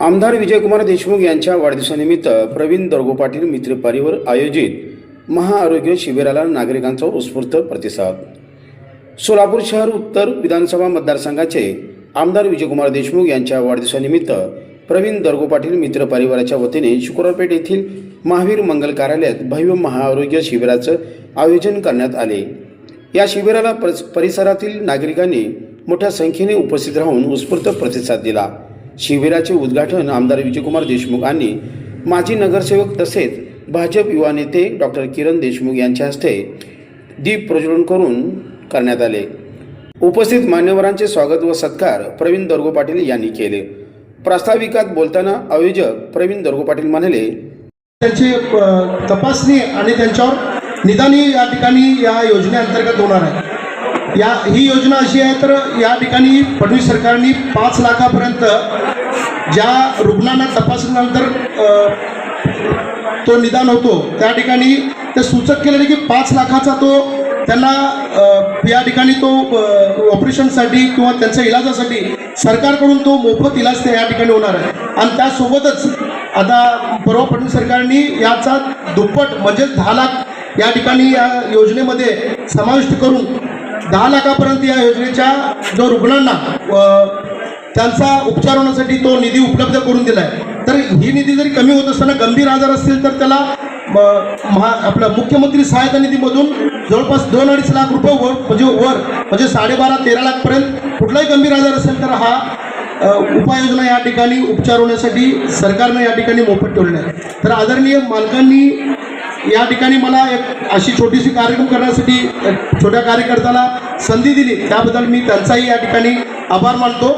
आमदार विजयकुमार देशमुख यांच्या वाढदिवसानिमित्त प्रवीण दर्गो पाटील मित्र परिवार आयोजित महाआरोग्य शिबिराला नागरिकांचा उत्स्फूर्त प्रतिसाद. सोलापूर शहर उत्तर विधानसभा मतदारसंघाचे आमदार विजयकुमार देशमुख यांच्या वाढदिवसानिमित्त प्रवीण दर्गो पाटील मित्र परिवाराच्या वतीने शुक्रवारपेठ येथील महावीर मंगल कार्यालयात भव्य महाआरोग्य शिबिराचं आयोजन करण्यात आले. या शिबिराला परिसरातील नागरिकांनी मोठ्या संख्येने उपस्थित राहून उत्स्फूर्त प्रतिसाद दिला. शिबिराचे उद्घाटन आमदार विजयकुमार देशमुख आणि माजी नगरसेवक तसेच भाजप युवा नेते डॉक्टर किरण देशमुख यांच्या हस्ते दीप प्रज्वलन करून करण्यात आले. उपस्थित मान्यवरांचे स्वागत व सत्कार प्रवीण दर्गो पाटील यांनी केले. प्रास्ताविकात बोलताना आयोजक प्रवीण दर्गो पाटील म्हणाले त्यांची तपासणी आणि त्यांच्यावर निदानी या ठिकाणी या योजनेअंतर्गत होणार आहे या ही योजना अशी आहे तर या ठिकाणी फडणवीस सरकारने पाच लाखापर्यंत ज्या रुग्णांना तपासल्यानंतर तो निदान होतो त्या ठिकाणी ते सूचक केलेले की पाच लाखाचा तो त्यांना या ठिकाणी तो ऑपरेशनसाठी किंवा त्यांच्या इलाजासाठी सरकारकडून तो मोफत इलाज ते या ठिकाणी होणार आहे. आणि त्यासोबतच आता परवा फडणवीस सरकारने याचा दुप्पट म्हणजेच दहा लाख या ठिकाणी या योजनेमध्ये समाविष्ट करून दहा लाखापर्यंत या योजनेच्या जो रुग्णांना त्यांचा उपचार होण्यासाठी तो निधी उपलब्ध करून दिला आहे तर ही निधी जरी कमी होत असताना गंभीर आजार असतील तर त्याला म, महा आपला मुख्यमंत्री सहायता निधीमधून जवळपास दोन अडीच लाख रुपये वर म्हणजे वर म्हणजे साडेबारा तेरा लाखपर्यंत कुठलाही गंभीर आजार असेल तर हा उपाययोजना या ठिकाणी उपचार होण्यासाठी सरकारनं या ठिकाणी मोफत ठेवलेला आहे. तर आदरणीय मालकांनी या ठिकाणी मला एक अशी छोटीशी कार्यक्रम करण्यासाठी एक छोट्या कार्यकर्त्याला संधी दिली. त्याबद्दल मी त्यांचाही या ठिकाणी आभार मानतो.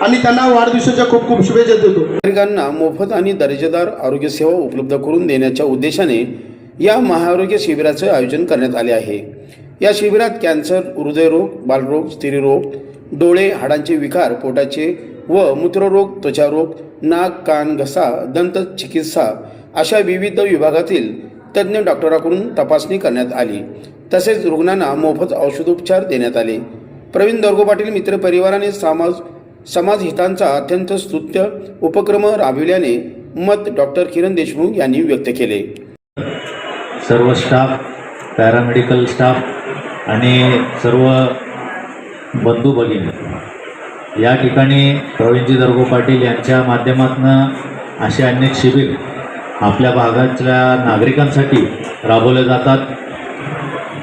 आणि त्यांना वाढदिवसाच्या खूप खूप शुभेच्छा देतो. नागरिकांना मोफत आणि दर्जेदार आरोग्य सेवा उपलब्ध करून देण्याच्या उद्देशाने या महाआरोग्य शिबिराचे आयोजन करण्यात आले आहे. या शिबिरात कॅन्सर हृदयरोग बालरोग स्त्रीरोग डोळे हाडांचे विकार पोटाचे व मूत्ररोग त्वचारोग नाक कान घसा दंत चिकित्सा अशा विविध विभागातील तज्ज्ञ डॉक्टराकडून तपासणी करण्यात आली. तसेच रुग्णांना मोफत औषधोपचार देण्यात आले. प्रवीण दर्गो पाटील मित्र परिवाराने समाज समाज हितांचा अत्यंत स्तुत्य उपक्रम राबविल्याने मत डॉक्टर किरण देशमुख यांनी व्यक्त केले. सर्व स्टाफ पॅरामेडिकल स्टाफ आणि सर्व बंधू भगिनी या ठिकाणी प्रवीणजी दर्गो पाटील यांच्या माध्यमातून असे अनेक शिबिर आपल्या भागातल्या नागरिकांसाठी राबवले जातात.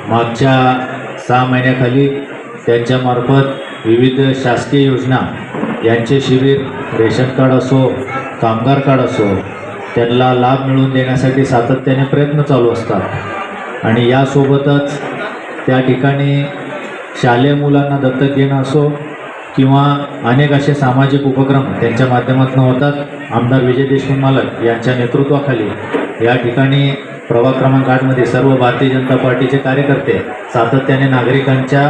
मागच्या सहा महिन्याखाली त्यांच्यामार्फत विविध शासकीय योजना यांचे शिबिर रेशन कार्ड असो कामगार कार्ड असो त्यांना लाभ मिळवून देण्यासाठी सातत्याने प्रयत्न चालू असतात. आणि यासोबतच त्या ठिकाणी शालेय मुलांना दत्तक घेणं असो किंवा अनेक असे सामाजिक उपक्रम त्यांच्या माध्यमातून होतात. आमदार विजय देशमुख मालक यांच्या नेतृत्वाखाली या ठिकाणी प्रभाग क्रमांक आठमध्ये सर्व भारतीय जनता पार्टीचे कार्यकर्ते सातत्याने नागरिकांच्या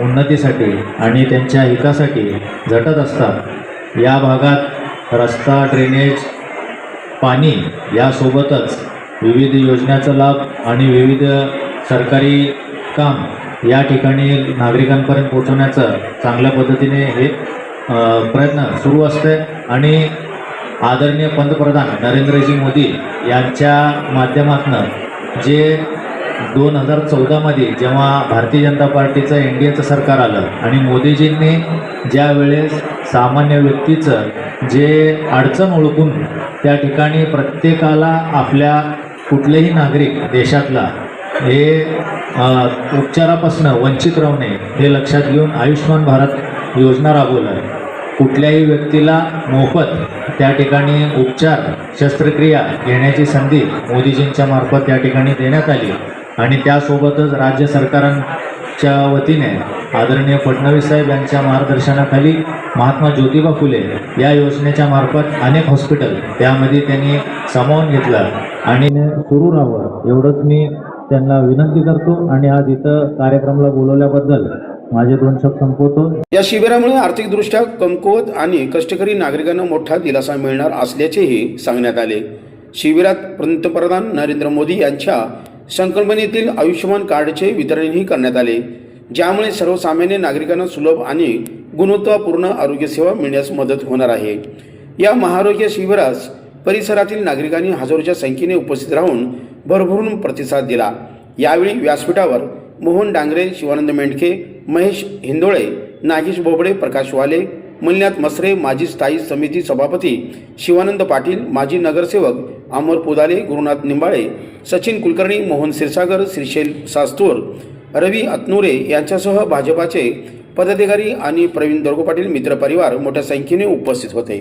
उन्नतीसाठी आणि त्यांच्या हितासाठी झटत असतात. या भागात रस्ता ड्रेनेज पाणी यासोबतच विविध योजनांचा लाभ आणि विविध सरकारी काम या ठिकाणी नागरिकांपर्यंत पोहोचवण्याचं चांगल्या पद्धतीने हे प्रयत्न सुरू असते. आणि आदरणीय पंतप्रधान नरेंद्रजी मोदी यांच्या माध्यमातून जे दोन हजार चौदामध्ये जेव्हा भारतीय जनता पार्टीचं एन डी एचं सरकार आलं आणि मोदीजींनी ज्या वेळेस सामान्य व्यक्तीचं जे अडचण ओळखून त्या ठिकाणी प्रत्येकाला आपल्या कुठलेही नागरिक देशातला हे उपचारापासून वंचित राहणे हे लक्षात घेऊन आयुष्यमान भारत योजना राबवलं आहे कुठल्याही व्यक्तीला मोफत त्या ठिकाणी उपचार शस्त्रक्रिया घेण्याची संधी मोदीजींच्या मार्फत त्या ठिकाणी देण्यात आली. आणि त्यासोबतच राज्य सरकारांच्या वतीने आदरणीय फडणवीस साहेब यांच्या मार्गदर्शनाखाली महात्मा ज्योतिबा फुले या योजनेच्या मार्फत अनेक हॉस्पिटल त्यामध्ये त्यांनी सामावून घेतलं. आणि सुरू राहावं एवढंच मी त्यांना विनंती करतो. आणि आज इथं कार्यक्रमाला बोलवल्याबद्दल माझे दोन शब्द संपवतो. या शिबिरामुळे आर्थिकदृष्ट्या कमकुवत आणि कष्टकरी नागरिकांना मोठा दिलासा मिळणार असल्याचेही सांगण्यात आले. शिबिरात पंतप्रधान नरेंद्र मोदी यांच्या संकल्पनेतील आयुष्यमान कार्डचे वितरणही करण्यात आले ज्यामुळे सर्वसामान्य नागरिकांना सुलभ आणि गुणवत्तापूर्ण आरोग्यसेवा मिळण्यास मदत होणार आहे. या महाआरोग्य शिबिरास परिसरातील नागरिकांनी हजारोच्या संख्येने उपस्थित राहून भरभरून प्रतिसाद दिला. यावेळी व्यासपीठावर मोहन डांगरे शिवानंद मेंढके महेश हिंदोळे नागेश बोबडे प्रकाश वाले मल्ल्यात मसरे माजी स्थायी समिती सभापती शिवानंद पाटील माजी नगरसेवक अमर पुदाले गुरुनाथ निंबाळे सचिन कुलकर्णी मोहन क्षीरसागर श्रीशैल सास्तूर रवी अतनुरे यांच्यासह भाजपाचे पदाधिकारी आणि प्रवीण दर्गो पाटील मित्रपरिवार मोठ्या संख्येने उपस्थित होते.